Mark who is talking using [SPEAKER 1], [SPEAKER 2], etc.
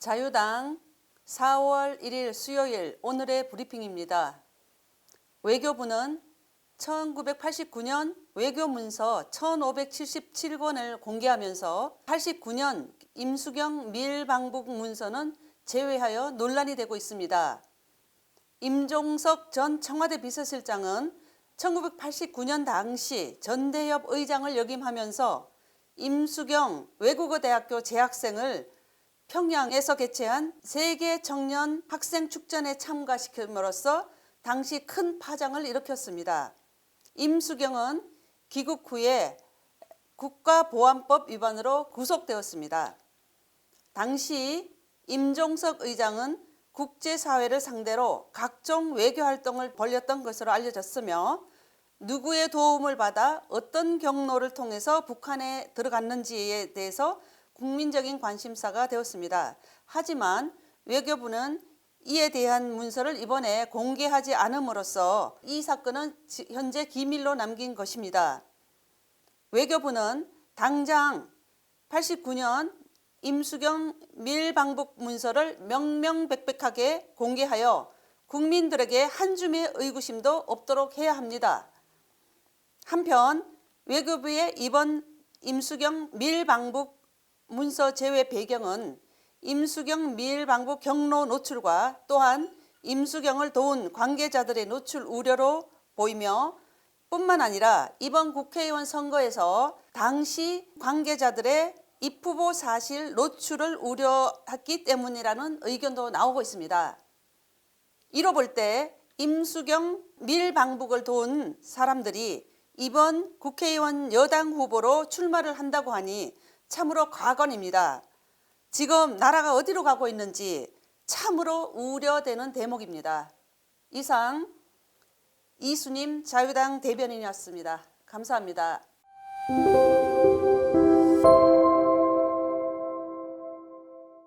[SPEAKER 1] 자유당 4월 1일 수요일 오늘의 브리핑입니다. 외교부는 1989년 외교문서 1577권을 공개하면서 89년 임수경 밀방북 문서는 제외하여 논란이 되고 있습니다. 임종석 전 청와대 비서실장은 1989년 당시 전대협 의장을 역임하면서 임수경 외국어대학교 재학생을 평양에서 개최한 세계 청년 학생 축전에 참가시킴으로써 당시 큰 파장을 일으켰습니다. 임수경은 귀국 후에 국가보안법 위반으로 구속되었습니다. 당시 임종석 의장은 국제사회를 상대로 각종 외교 활동을 벌였던 것으로 알려졌으며 누구의 도움을 받아 어떤 경로를 통해서 북한에 들어갔는지에 대해서 국민적인 관심사가 되었습니다. 하지만 외교부는 이에 대한 문서를 이번에 공개하지 않음으로써 이 사건은 지- 현재 기밀로 남긴 것입니다. 외교부는 당장 89년 임수경 밀방북 문서를 명명백백하게 공개하여 국민들에게 한 줌의 의구심도 없도록 해야 합니다. 한편 외교부의 이번 임수경 밀방북 문서 제외 배경은 임수경 밀방북 경로 노출과 또한 임수경을 도운 관계자들의 노출 우려로 보이며 뿐만 아니라 이번 국회의원 선거에서 당시 관계자들의 입후보 사실 노출을 우려했기 때문이라는 의견도 나오고 있습니다. 이로 볼 때 임수경 밀방북을 도운 사람들이 이번 국회의원 여당 후보로 출마를 한다고 하니 참으로 과건입니다. 지금 나라가 어디로 가고 있는지 참으로 우려되는 대목입니다. 이상 이수님 자유당 대변인이었습니다. 감사합니다.